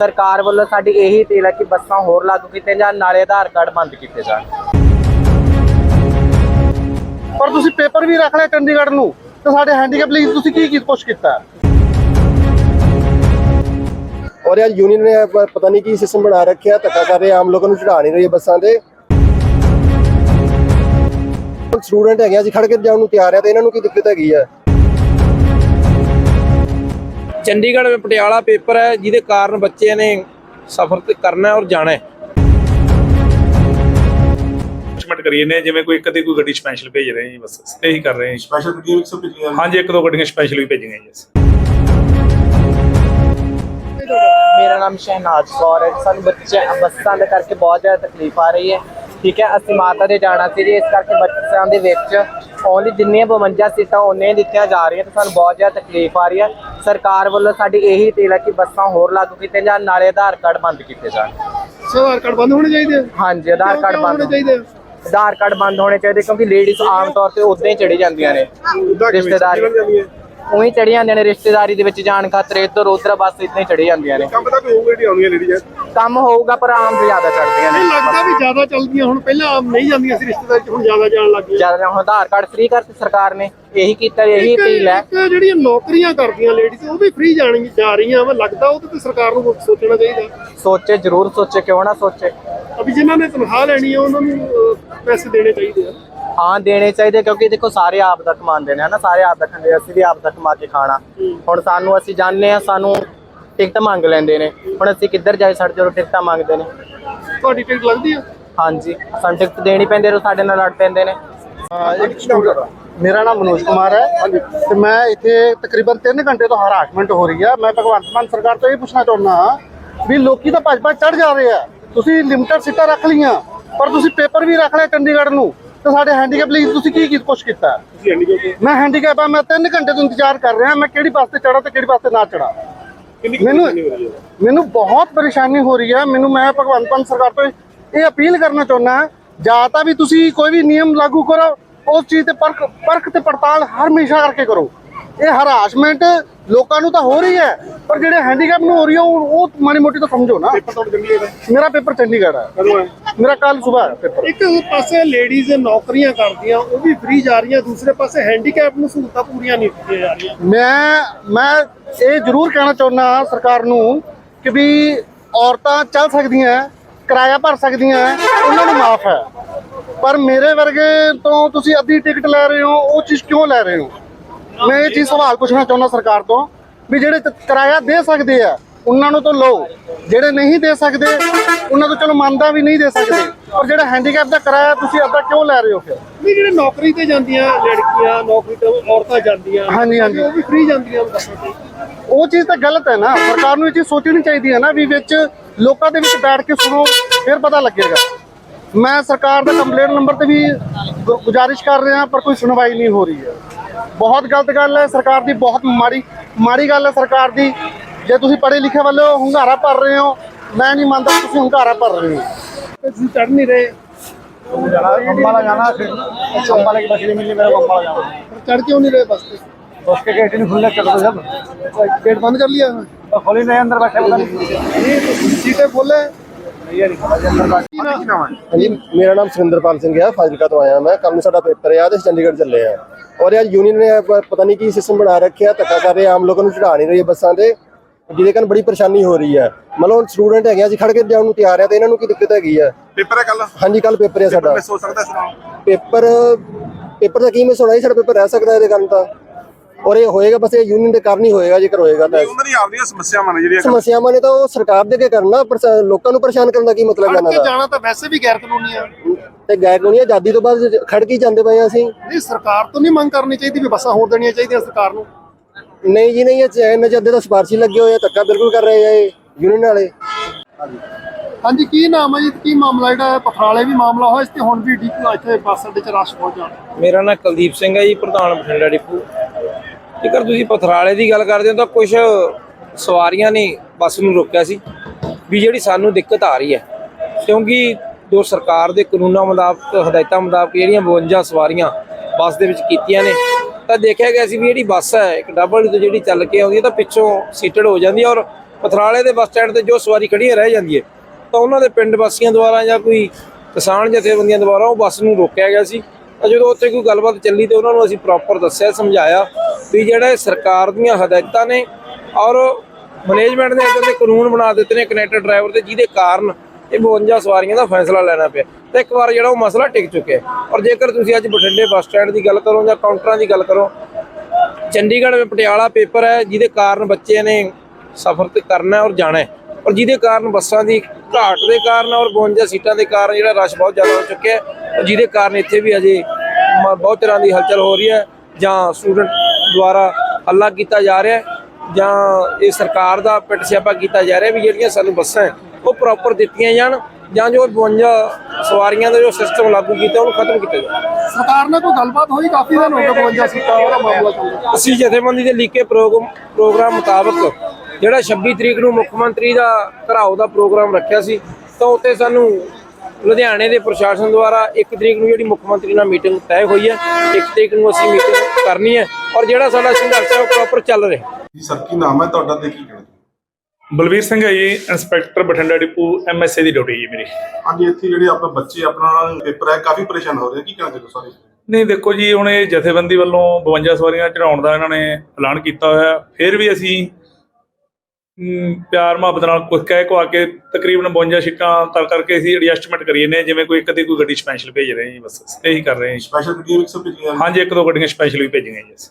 ਸਰਕਾਰ ਵੱਲੋਂ ਸਾਡੀ ਇਹੀ ਅਪੀਲ ਹੈ ਕਿ ਬੱਸਾਂ ਹੋਰ ਲਾਗੂ ਕੀਤੀਆਂ ਜਾਣ ਨਾਲੇ ਆਧਾਰ ਕਾਰਡ ਬੰਦ ਕੀਤੇ ਜਾਣ। ਪਰ ਤੁਸੀਂ ਪੇਪਰ ਵੀ ਰੱਖ ਲਿਆ ਚੰਡੀਗੜ੍ਹ ਨੂੰ ਤੇ ਸਾਡੇ ਹੈਂਡੀਕੈਪ ਲਈ ਤੁਸੀਂ ਕੀ ਕੀ ਕੁਛ ਕੀਤਾ? ਔਰ ਯਾਰ ਯੂਨੀਅਨ ਨੇ ਪਤਾ ਨਹੀਂ ਕੀ ਸਿਸਟਮ ਬਣਾ ਰੱਖਿਆ ਧੱਕਾ ਕਰ ਰਹੇ ਆਮ ਲੋਕਾਂ ਨੂੰ ਚੜਾ ਨਹੀਂ ਰਹੀ ਬੱਸਾਂ ਤੇ। ਸਟੂਡੈਂਟ ਹੈਗੇ ਅਸੀਂ ਖੜ ਕੇ ਜਾਣ ਨੂੰ ਤਿਆਰ ਆ ਤੇ ਇਹਨਾਂ ਨੂੰ ਕੀ ਦਿੱਕਤ ਹੈਗੀ ਆ? ਚੰਡੀਗੜ੍ਹ ਵਿੱਚ ਪਟਿਆਲਾ ਪੇਪਰ ਹੈ ਜਿਹਦੇ ਕਾਰਨ ਬੱਚੇ ਨੇ ਸਫ਼ਰ ਤੇ ਕਰਨਾ ਹੈ ਔਰ ਜਾਣਾ ਹੈ। ਅਰੇਂਜਮੈਂਟ ਕਰੀਏ ਨੇ ਜਿਵੇਂ ਕੋਈ ਕਦੇ ਕੋਈ ਗੱਡੀ ਸਪੈਸ਼ਲ ਭੇਜ ਰਹੇ ਹਾਂ ਜੀ ਬਸ ਇਹੀ ਕਰ ਰਹੇ ਹਾਂ ਸਪੈਸ਼ਲ ਗੱਡੀਆਂ ਵੀ ਸਭ ਭੇਜੀਆਂ ਹਾਂਜੀ ਇੱਕ ਦੋ ਗੱਡੀਆਂ ਸਪੈਸ਼ਲ ਵੀ ਭੇਜੀਆਂ ਜੀ। ਅਸੀਂ ਮੇਰਾ ਨਾਮ ਸ਼ਹਿਨਾਜ਼ ਕੌਰ ਹੈ ਸਾਨੂੰ ਬੱਚੇ ਬੱਸਾਂ ਦੇ ਕਰਕੇ ਬਹੁਤ ਜ਼ਿਆਦਾ ਤਕਲੀਫ ਆ ਰਹੀ ਹੈ। ਠੀਕ ਹੈ ਅਸੀਂ ਮਾਤਾ ਦੇ ਜਾਣਾ ਸੀ ਜੀ। ਇਸ ਕਰਕੇ ਬੱਸਾਂ ਦੇ ਵਿੱਚ ਓਨਲੀ ਜਿੰਨੀਆਂ 52 ਸੀਟਾਂ ਉਹਨੇ ਦਿੱਤੀਆਂ ਜਾ ਰਹੀਆਂ ਤੇ ਸਾਨੂੰ ਬਹੁਤ ਜ਼ਿਆਦਾ ਤਕਲੀਫ ਆ ਰਹੀ ਹੈ। ਸਰਕਾਰ ਵੱਲੋਂ ਸਾਡੀ ਇਹੀ ਅਪੀਲ ਹੈ ਕਿ ਬੱਸਾਂ ਹੋਰ ਲਾਗੂ ਕੀਤੀਆਂ ਜਾਣ ਨਾਲੇ ਆਧਾਰ ਕਾਰਡ ਬੰਦ ਕੀਤੇ ਜਾਣ। ਆਧਾਰ ਕਾਰਡ ਬੰਦ ਹੋਣੇ ਚਾਹੀਦੇ ਆ? ਹਾਂਜੀ ਆਧਾਰ ਕਾਰਡ ਬੰਦ ਚਾਹੀਦੇ ਆ? ਆਧਾਰ ਕਾਰਡ ਬੰਦ ਹੋਣੇ ਚਾਹੀਦੇ ਕਿਉਂਕਿ ਲੇਡੀਜ਼ ਆਮ ਤੌਰ ਤੇ ਉਦਾਂ ਹੀ ਚੜੀ ਜਾਂਦੀਆਂ ਨੇ। ਰਿਸ਼ਤੇਦਾਰੀ ਉਹੀ ਚੜੀ ਜਾਂਦੀਆਂ ਨੇ ਰਿਸ਼ਤੇਦਾਰੀ ਦੇ ਵਿੱਚ ਜਾਣ ਖਾਤਰ ਇੱਧਰ ਉੱਧਰ ਬਸ ਇਦਾਂ ਹੀ ਚੜੀ ਜਾਂਦੀਆਂ ਨੇ। ਕੰਮ ਤਾਂ ਕੋਈ ਹੋਊਗਾ ਜਿਹੜੀ ਆਉਂਦੀਆਂ ਲੇਡੀਜ਼ ਕੰਮ ਹੋਊਗਾ ਪਰ ਆਮ ਤੋਂ ਜ਼ਿਆਦਾ ਚੜਦੀਆਂ ਨੇ। ਲੱਗਦਾ ਵੀ ਜ਼ਿਆਦਾ ਚੱਲਦੀਆਂ ਹੁਣ ਪਹਿਲਾਂ ਆਮ ਨਹੀਂ ਜਾਂਦੀਆਂ ਸੀ ਰਿਸ਼ਤੇਦਾਰੀ ਚ ਹੁਣ ਜ਼ਿਆਦਾ ਜਾਣ ਲੱਗ ਗਈਆਂ। ਜ਼ਿਆਦਾ ਹੁਣ ਆਧਾਰ ਕਾਰਡ ਫ੍ਰੀ ਕਰਤੀ ਸਰਕਾਰ ਨੇ ਇਹੀ ਕੀਤਾ ਇਹੀ ਅਪੀਲ ਹੈ। ਇੱਕ ਜਿਹੜੀਆਂ ਨੌਕਰੀਆਂ ਕਰਦੀਆਂ ਲੇਡੀਜ਼ ਉਹ ਵੀ ਫ੍ਰੀ ਜਾਣੀ ਜਾ ਰਹੀਆਂ ਵਾ ਲੱਗਦਾ ਉਹਦੇ ਤੇ ਸਰਕਾਰ ਨੂੰ ਸੋਚਣਾ ਚਾਹੀਦਾ। ਸੋਚੇ ਜ਼ਰੂਰ ਸੋਚੇ ਕਿਉਂ ਨਾ ਸੋਚੇ। ਅਭੀ ਜਿਨ੍ਹਾਂ ਨੇ ਤਨਖਾਹ ਲੈਣੀ ਹੈ ਉਹਨਾਂ ਨੂੰ ਪੈਸੇ ਦੇਣੇ ਚਾਹੀਦੇ ਆ। ਹਾਂ ਦੇਣੇ ਚਾਹੀਦੇ ਕਿਉਂਕਿ ਦੇਖੋ ਸਾਰੇ ਆਪ ਦਾ ਕਮਾਉਂਦੇ ਨੇ ਹਨਾ ਸਾਰੇ ਆਪ ਦਾ ਖਾਂਦੇ ਅਸੀਂ ਵੀ ਆਪ ਦਾ ਕਮਾ ਕੇ ਖਾਣਾ। ਹੁਣ ਸਾਨੂੰ ਅਸੀਂ ਜਾਣਦੇ ਆ ਸਾਨੂੰ ਟਿਕਟ ਮੰਗ ਲੈਂਦੇ ਨੇ। ਹੁਣ ਅਸੀਂ ਕਿੱਧਰ ਜਾਏ ਸਾਡੇ ਜਦੋਂ ਟਿਕਟਾਂ ਮੰਗਦੇ ਨੇ। ਤੁਹਾਡੀ ਟਿਕਟ ਲੱਗਦੀ ਆ? ਹਾਂਜੀ। ਸਾਨੂੰ ਟਿਕਟ ਦੇਣੀ ਪੈਂਦੀ ਹੈ ਸਾਡੇ ਨਾਲ ਲੜ ਪੈਂਦੇ ਨੇ। ਮੇਰਾ ਨਾਮ ਮਨੋਜ ਕੁਮਾਰ ਹੈ। ਤੇ ਮੈਂ ਇੱਥੇ ਤਕਰੀਬਨ 3 ਘੰਟੇ ਤੋਂ ਹਰਾਸਮੈਂਟ ਹੋ ਰਹੀ ਹੈ ਮੈਂ ਭਗਵੰਤ ਮਾਨ ਸਰਕਾਰ ਤੋਂ ਇਹ ਪੁੱਛਣਾ ਚਾਹੁੰਦਾ ਵੀ ਲੋਕੀ ਤਾਂ ਭੱਜ ਭੱਜ ਚੜ ਜਾ ਰਹੇ ਆ। ਤੁਸੀਂ ਲਿਮਟਡ ਸੀਟਾਂ ਰੱਖ ਲਈਆਂ ਪਰ ਤੁਸੀਂ ਪੇਪਰ ਵੀ ਰੱਖ ਲਿਆ ਚੰਡੀਗੜ੍ਹ ਨੂੰ। ਤੇ ਸਾਡੇ ਹੈਂਡੀਕੈਪ ਲਈ ਤੁਸੀਂ ਕੀ ਕੀ ਕੁਛ ਕੀਤਾ? ਮੈਂ ਹੈਂਡੀਕੈਪ ਆ ਮੈਂ 3 ਘੰਟੇ ਤੋਂ ਇੰਤਜ਼ਾਰ ਕਰ ਰਿਹਾ। ਮੈਂ ਕਿਹੜੀ ਬੱਸ ਤੇ ਚੜਾ ਤੇ ਕਿਹੜੀ ਬੱਸ ਤੇ ਨਾ ਚੜਾ ਮੈਨੂੰ ਮੈਨੂੰ ਬਹੁਤ ਪਰੇਸ਼ਾਨੀ ਹੋ ਰਹੀ ਹੈ। ਮੈਨੂੰ ਮੈਂ ਭਗਵੰਤ ਮਾਨ ਸਰਕਾਰ ਤੋਂ ਇਹ ਅਪੀਲ ਕਰਨਾ ਚਾਹੁੰਦਾ ਜਾਂ ਤਾਂ ਵੀ ਤੁਸੀਂ ਕੋਈ ਵੀ ਨਿਯਮ ਲਾਗੂ ਕਰੋ ਉਸ ਚੀਜ਼ ਤੇ ਪਰਖ ਪਰਖ ਤੇ ਪੜਤਾਲ ਹਮੇਸ਼ਾ ਕਰਕੇ ਕਰੋ। ਇਹ ਹਰਾਸਮੈਂਟ ਲੋਕਾਂ ਨੂੰ ਤਾਂ ਹੋ ਰਹੀ ਹੈ ਪਰ ਜਿਹੜੇ ਹੈਂਡੀਕੈਪ ਨੂੰ ਹੋ ਰਹੀ ਹੈ ਉਹ ਉਹ ਮਾੜੀ ਮੋਟੀ ਤਾਂ ਸਮਝੋ ਨਾ। ਮੇਰਾ ਪੇਪਰ ਚੰਡੀਗੜ੍ਹ ਹੈ। ਮੇਰਾ ਕੱਲ ਸਵੇਰ ਪੇਪਰ। ਇੱਕ ਪਾਸੇ ਲੇਡੀਜ਼ ਨੌਕਰੀਆਂ ਕਰਦੀਆਂ ਉਹ ਵੀ ਫ੍ਰੀ ਜਾ ਰਹੀਆਂ ਦੂਸਰੇ ਪਾਸੇ ਹੈਂਡੀਕੈਪ ਨੂੰ ਸਹੂਲਤਾਂ ਪੂਰੀਆਂ ਨਹੀਂ ਦਿੱਤੀਆਂ ਜਾ ਰਹੀਆਂ। ਮੈਂ ਮੈਂ ਇਹ ਜ਼ਰੂਰ ਕਹਿਣਾ ਚਾਹੁੰਦਾ ਹਾਂ ਸਰਕਾਰ ਨੂੰ ਕਿ ਵੀ ਔਰਤਾਂ ਚੱਲ ਸਕਦੀਆਂ ਕਿਰਾਇਆ ਭਰ ਸਕਦੀਆਂ ਉਹਨਾਂ ਨੂੰ ਮਾਫ ਹੈ। ਪਰ ਮੇਰੇ ਵਰਗੇ ਤੋਂ ਤੁਸੀਂ ਅੱਧੀ ਟਿਕਟ ਲੈ ਰਹੇ ਹੋ ਉਹ ਚੀਜ਼ ਕਿਉਂ ਲੈ ਰਹੇ ਹੋ? ਮੈਂ ਇਹ ਚੀਜ਼ ਸਵਾਲ ਪੁੱਛਣਾ ਚਾਹੁੰਦਾ ਸਰਕਾਰ ਤੋਂ ਵੀ ਜਿਹੜੇ ਕਿਰਾਇਆ ਦੇ ਸਕਦੇ ਆ ਉਹਨਾਂ ਨੂੰ ਤਾਂ ਲਓ। ਜਿਹੜੇ ਨਹੀਂ ਦੇ ਸਕਦੇ ਉਹਨਾਂ ਤੋਂ ਚਲੋ ਮੰਨਦਾ ਵੀ ਨਹੀਂ ਦੇ ਸਕਦੇ। ਪਰ ਜਿਹੜਾ ਹੈਂਡੀਕੈਪ ਦਾ ਕਿਰਾਇਆ ਤੁਸੀਂ ਅੱਧਾ ਕਿਉਂ ਲੈ ਰਹੇ ਹੋ ਫਿਰ? ਵੀ ਜਿਹੜੇ ਨੌਕਰੀ ਤੇ ਜਾਂਦੀਆਂ ਲੜਕੀਆਂ ਨੌਕਰੀ ਤੇ ਔਰਤਾਂ ਜਾਂਦੀਆਂ ਹਾਂਜੀ, ਹਾਂਜੀ। ਉਹ ਵੀ ਫ੍ਰੀ ਜਾਂਦੀਆਂ ਉਹ ਚੀਜ਼ ਤਾਂ ਗਲਤ ਹੈ ਨਾ। ਸਰਕਾਰ ਨੂੰ ਇਹ ਚੀਜ਼ ਸੋਚਣੀ ਚਾਹੀਦੀ ਹੈ ਨਾ ਵੀ ਵਿੱਚ ਲੋਕਾਂ ਦੇ ਵਿੱਚ ਬੈਠ ਕੇ ਸੁਣੋ ਫਿਰ ਪਤਾ ਲੱਗੇਗਾ। ਮੈਂ ਸਰਕਾਰ ਦਾ ਕੰਪਲੇਂਟ ਨੰਬਰ ਤੇ ਵੀ ਗੁਜ਼ਾਰਿਸ਼ ਕਰ ਰਿਹਾ ਪਰ ਕੋਈ ਸੁਣਵਾਈ ਨਹੀਂ ਹੋ ਰਹੀ ਹੈ। ਬਹੁਤ ਗਲਤ ਗੱਲ ਹੈ ਸਰਕਾਰ ਦੀ ਬਹੁਤ ਮਾੜੀ ਮਾੜੀ ਗੱਲ ਹੈ ਸਰਕਾਰ ਦੀ ਜੇ ਤੁਸੀਂ ਪੜ੍ਹੇ ਲਿਖੇ ਵਾਲੇ ਹੋ ਹੁੰਗਾਰਾ ਭਰ ਰਹੇ ਹੋ ਮੈਂ ਨਹੀਂ ਮੰਨਦਾ ਕਿ ਤੁਸੀਂ ਹੁੰਗਾਰਾ ਭਰ ਰਹੇ ਹੋ ਤੇ ਤੁਸੀਂ ਚੜ ਨਹੀਂ ਰਹੇ ਅੰਬਾਲਾ ਜਾਣਾ ਅੰਬਾਲਾ की बस नहीं मिली मेरे को अंबाला जाना ਚੜ ਕਿਉਂ ਨਹੀਂ ਰਹੇ ਬੱਸ ਤੇ बस के गेट नहीं खुलने चल रहे जब ਗੇਟ ਬੰਦ ਕਰ ਲਿਆ तो खोल ही नहीं अंदर बैठे पता नहीं ਸੀਟੇ ਫੁੱਲ ਹਾਂਜੀ ਮੇਰਾ ਨਾਮ ਸੁਰਿੰਦਰਪਾਲ ਸਿੰਘ ਹੈ ਫਾਜ਼ਿਲਕਾ ਤੋਂ ਆਇਆ ਮੈਂ ਕੱਲ ਨੂੰ ਸਾਡਾ ਪੇਪਰ ਹੈ ਤੇ ਅਸੀਂ ਚੰਡੀਗੜ੍ਹ ਚੱਲੇ ਆ ਔਰ ਯਾਰ ਯੂਨੀਅਨ ਨੇ ਪ- ਪਤਾ ਨਹੀਂ ਕੀ ਸਿਸਟਮ ਬਣਾ ਰੱਖਿਆ ਧੱਕਾ ਕਰ ਰਹੇ ਆਮ ਲੋਕਾਂ ਨੂੰ ਚੜਾ ਨਹੀਂ ਰਹੀ ਬੱਸਾਂ ਤੇ ਜਿਹਦੇ ਕਾਰਨ ਬੜੀ ਪਰੇਸ਼ਾਨੀ ਹੋ ਰਹੀ ਹੈ। ਮਤਲਬ ਸਟੂਡੈਂਟ ਹੈਗੇ ਆ, ਅਸੀਂ ਖੜ ਕੇ ਜਾਣ ਨੂੰ ਤਿਆਰ ਆ ਤੇ ਇਹਨਾਂ ਨੂੰ ਕੀ ਦਿੱਕਤ ਹੈਗੀ ਆ? ਪੇਪਰ ਹੈ ਕੱਲ ਹਾਂਜੀ ਕੱਲ ਪੇਪਰ ਹੈ ਸਾਡਾ। ਮੈਂ ਸੋਚ ਸਕਦਾ ਸੁਣਾਓ। ਪੇਪਰ ਪੇਪਰ ਦਾ ਕੀ ਮੈਂ ਸੁਣਾ ਜੀ? ਸਾਡਾ ਪੇਪਰ ਰਹਿ ਸਕਦਾ ਇਹਦੇ ਕਾਰਨ ਤਾਂ। ਔਰ ਇਹ ਹੋਏਗਾ ਬਸ ਇਹ ਯੂਨੀਅਨ ਦੇ ਕਾਰਨ ਹੀ ਹੋਏਗਾ ਜੇਕਰ ਹੋਏਗਾ ਤਾਂ। ਉਹਨਾਂ ਦੀ ਆਪਦੀਆਂ ਸਮੱਸਿਆਵਾਂ ਨੇ ਜਿਹੜੀਆਂ ਸਮੱਸਿਆਵਾਂ ਨੇ ਤਾਂ ਉਹ ਸਰਕਾਰ ਦੇ ਕੇ ਕਰਨਾ ਲੋਕਾਂ ਨੂੰ ਪਰੇਸ਼ਾਨ ਕਰਨ ਦਾ ਕੀ ਮਤਲਬ ਕੇ ਦਾ? ਜਾਣਾ ਤਾਂ ਵੈਸੇ ਵੀ ਗੈਰ ਕਾਨੂੰਨੀ ਆ। ਤੇ ਗੈਰ ਕਾਨੂੰਨੀ ਆਜ਼ਾਦੀ ਤੋਂ ਬਾਅਦ ਖੜ ਕੇ ਹੀ ਜਾਂਦੇ ਪਏ ਹਾਂ ਅਸੀਂ। ਨਹੀਂ ਸਰਕਾਰ ਤੋਂ ਨਹੀਂ ਮੰਗ ਕਰਨੀ ਚਾਹੀਦੀ ਵੀ ਬੱਸਾਂ ਹੋਰ ਦੇਣੀਆਂ ਚਾਹੀਦੀਆਂ ਸਰਕਾਰ ਨੂੰ। ਨਹੀਂ ਜੀ ਨਹੀਂ ਇਹ ਚੈਨ ਜੱਦੇ ਦਾ ਸਿਫਾਰਸ਼ੀ ਲੱਗੇ ਹੋਏ ਆ ਧੱਕਾ ਬਿਲਕੁਲ ਕਰ ਰਹੇ ਆ ਇਹ ਯੂਨੀਅਨ ਵਾਲੇ। ਹਾਂਜੀ ਕੀ ਨਾਮ ਹੈ ਜੀ? ਕੀ ਮਾਮਲਾ ਜਿਹੜਾ ਹੈ? ਪਥਰਾਲੇ ਵੀ ਮਾਮਲਾ ਹੋਇਆ ਇਸ ਤੇ ਹੁਣ ਵੀ ਡੀਪੂ ਇੱਥੇ ਬੱਸ ਅੱਡੇ 'ਚ ਰਸ਼ ਪਹੁੰਚ ਜਾਣਾ ਮੇਰਾ ਨਾਮ ਕੁਲਦੀਪ ਸਿੰਘ ਹੈ ਜੀ ਪ੍ਰਧਾਨ ਬਠਿੰਡਾ ਡਿਪੂ। ਜੇਕਰ ਤੁਸੀਂ ਪਥਰਾਲੇ ਦੀ ਗੱਲ ਕਰਦੇ ਹੋ ਤਾਂ ਕੁਝ ਸਵਾਰੀਆਂ ਨੇ ਬੱਸ ਨੂੰ ਰੋਕਿਆ ਸੀ ਵੀ ਜਿਹੜੀ ਸਾਨੂੰ ਦਿੱਕਤ ਆ ਰਹੀ ਹੈ। ਕਿਉਂਕਿ ਜੋ ਸਰਕਾਰ ਦੇ ਕਾਨੂੰਨਾਂ ਮੁਤਾਬਕ, ਹਦਾਇਤਾਂ ਮੁਤਾਬਕ ਜਿਹੜੀਆਂ 52 ਸਵਾਰੀਆਂ ਬੱਸ ਦੇ ਵਿੱਚ ਕੀਤੀਆਂ ਨੇ, ਤਾਂ ਦੇਖਿਆ ਗਿਆ ਸੀ ਵੀ ਜਿਹੜੀ ਬੱਸ ਹੈ, ਇੱਕ ਡਬਲ ਤੋਂ ਜਿਹੜੀ ਚੱਲ ਕੇ ਆਉਂਦੀ ਹੈ ਤਾਂ ਪਿੱਛੋਂ ਸੀਟਡ ਹੋ ਜਾਂਦੀ ਹੈ ਔਰ ਪਥਰਾਲੇ ਦੇ ਬੱਸ ਸਟੈਂਡ ਤੇ ਜੋ ਸਵਾਰੀ ਖੜੀ ਰਹਿ ਜਾਂਦੀ ਹੈ। ਤਾਂ ਉਹਨਾਂ ਦੇ ਪਿੰਡ ਵਾਸੀਆਂ ਦੁਆਰਾ ਜਾਂ ਕੋਈ ਕਿਸਾਨ ਜਥੇਬੰਦੀਆਂ ਦੁਆਰਾ ਉਹ ਬੱਸ ਨੂੰ ਰੋਕਿਆ ਗਿਆ ਸੀ। ਤਾਂ ਜਦੋਂ ਉੱਥੇ ਕੋਈ ਗੱਲਬਾਤ ਚੱਲੀ ਤੇ ਉਹਨਾਂ ਨੂੰ ਅਸੀਂ ਪ੍ਰੋਪਰ ਦੱਸਿਆ, ਸਮਝਾਇਆ ਵੀ ਜਿਹੜਾ ਸਰਕਾਰ ਦੀਆਂ ਹਦਾਇਤਾਂ ਨੇ ਔਰ ਮੈਨੇਜਮੈਂਟ ਨੇ ਇਦਾਂ ਦੇ ਕਾਨੂੰਨ ਬਣਾ ਦਿੱਤੇ ਨੇ ਕਨੈਕਟਡ ਡਰਾਈਵਰ ਦੇ, ਜਿਹਦੇ ਕਾਰਨ ਇਹ 52 ਸਵਾਰੀਆਂ ਦਾ ਫੈਸਲਾ ਲੈਣਾ ਪਿਆ। ਤੇ ਇੱਕ ਵਾਰ ਜਿਹੜਾ ਉਹ ਮਸਲਾ ਟਿਕ ਚੁੱਕਿਆ ਔਰ ਜੇਕਰ ਤੁਸੀਂ ਅੱਜ ਬਠਿੰਡੇ ਬੱਸ ਸਟੈਂਡ ਦੀ ਗੱਲ ਕਰੋ ਜਾਂ ਕਾਊਂਟਰਾਂ ਦੀ ਗੱਲ ਕਰੋ, ਚੰਡੀਗੜ੍ਹ ਵਿੱਚ ਪਟਿਆਲਾ ਪੇਪਰ ਹੈ, ਜਿਹਦੇ ਕਾਰਨ ਬੱਚੇ ਨੇ ਸਫ਼ਰ ਤੇ ਕਰਨਾ ਔਰ ਜਾਣਾ ਔਰ ਜਿਹਦੇ ਕਾਰਨ ਬੱਸਾਂ ਦੀ ਘਾਟ ਦੇ ਕਾਰਨ ਔਰ 52 ਸੀਟਾਂ ਦੇ ਕਾਰਨ ਜਿਹੜਾ ਰਸ਼ ਬਹੁਤ ਜ਼ਿਆਦਾ ਹੋ ਚੁੱਕਿਆ ਜਿਹਦੇ ਕਾਰਨ ਇੱਥੇ ਵੀ ਅਜੇ ਬਹੁਤ ਤਰ੍ਹਾਂ ਦੀ ਹਲਚਲ ਹੋ ਰਹੀ ਹੈ ਜਾਂ ਸਟੂਡੈਂਟ ਦੁਆਰਾ ਹੱਲਾ ਕੀਤਾ ਜਾ ਰਿਹਾ ਹੈ ਜਾਂ ਇਹ ਸਰਕਾਰ ਦਾ ਪਿੱਟ ਸਿਆਪਾ ਕੀਤਾ ਜਾ ਰਿਹਾ ਵੀ ਜਿਹੜੀਆਂ ਸਾਨੂੰ ਬੱਸਾਂ ਉਹ ਪ੍ਰੋਪਰ ਦਿੱਤੀਆਂ ਜਾਣ ਜਾਂ ਜੋ 52 ਸਵਾਰੀਆਂ ਦਾ ਜੋ ਸਿਸਟਮ ਲਾਗੂ ਕੀਤਾ ਉਹਨੂੰ ਖਤਮ ਕੀਤਾ ਜਾਵੇ। ਸਰਕਾਰ ਨਾਲ ਕੋਈ ਗੱਲਬਾਤ ਹੋਈ? ਕਾਫੀ ਦਿਨ ਹੋ ਗਏ 52 ਸੀਟਾਂ ਵਾਲਾ ਮਾਮਲਾ ਚੱਲਦਾ ਅਸੀਂ ਜਥੇਬੰਦੀ ਦੇ ਲੀਕੇ ਪ੍ਰੋਗਰਾਮ ਪ੍ਰੋਗਰਾਮ ਮੁਤਾਬਕ ਜਿਹੜਾ 26 ਤਰੀਕ ਨੂੰ ਮੁੱਖ ਮੰਤਰੀ ਦਾ ਘਰਾਓ ਦਾ ਪ੍ਰੋਗਰਾਮ ਰੱਖਿਆ ਸੀ ਤਾਂ ਉੱਤੇ ਸਾਨੂੰ ਲੁਧਿਆਣੇ ਦੇ ਪ੍ਰਸ਼ਾਸਨ ਦੁਆਰਾ 1 ਤਰੀਕ ਨੂੰ ਜਿਹੜੀ ਮੁੱਖ ਮੰਤਰੀ ਨਾਲ ਮੀਟਿੰਗ ਤੈਅ ਹੋਈ ਹੈ 1 ਤਰੀਕ ਨੂੰ ਅਸੀਂ ਮੀਟਿੰਗ ਕਰਨੀ ਹੈ ਔਰ ਜਿਹੜਾ ਸਾਡਾ ਸੰਘਰਸ਼ ਹੈ ਉਹ ਪ੍ਰੋਪਰ ਚੱਲ ਰਿਹਾ ਜੀ ਸਰ ਕੀ ਨਾਮ ਹੈ ਤੁਹਾਡਾ ਤੇ ਕੀ ਕਹਿਣਾ ਬਲਵੀਰ ਸਿੰਘ ਹੈ ਜੀ ਇੰਸਪੈਕਟਰ ਬਠਿੰਡਾ ਡਿਪੂ ਐਮਐਸਏ ਦੀ ਡਿਊਟੀ ਜੀ ਮੇਰੀ। ਹਾਂਜੀ ਇੱਥੇ ਜਿਹੜੇ ਆਪਣੇ ਬੱਚੇ ਆਪਣਾ ਪੇਪਰ ਹੈ ਕਾਫੀ ਪਰੇਸ਼ਾਨ ਹੋ ਰਹੇ ਕੀ ਕਹਿਣਾ ਚਾਹੁੰਦੇ ਸਾਰੇ? ਨਹੀਂ ਦੇਖੋ ਜੀ ਹੁਣ ਇਹ ਜਥੇਬੰਦੀ ਵੱਲੋਂ 52 ਸਵਾਰੀਆਂ ਚੜਾਉਣ ਦਾ ਇਹਨਾਂ ਨੇ ਐਲਾਨ ਕੀਤਾ ਹੋਇਆ ਫਿਰ ਵੀ ਅਸੀਂ ਪਿਆਰ ਮੁਹੱਬਤ ਨਾਲ ਕੁਝ ਕਹਿ ਕੋ ਆ ਕੇ ਤਕਰੀਬਨ 52 ਸੀਟਾਂ ਕਰ ਕਰਕੇ ਅਸੀਂ ਐਡਜਸਟਮੈਂਟ ਕਰੀਏ ਨੇ ਜਿਵੇਂ ਕੋਈ ਕਦੇ ਕੋਈ ਗੱਡੀ ਸਪੈਸ਼ਲ ਭੇਜ ਰਹੇ ਹਾਂ ਜੀ ਬਸ ਇਹੀ ਕਰ ਰਹੇ ਹਾਂ ਜੀ। ਸਪੈਸ਼ਲ ਗੱਡੀਆਂ ਵੀ ਸਭ ਭੇਜੀਆਂ ਹਾਂਜੀ ਇੱਕ ਦੋ ਗੱਡੀਆਂ ਸਪੈਸ਼ਲ ਵੀ ਭੇਜੀਆਂ ਜੀ ਅਸੀਂ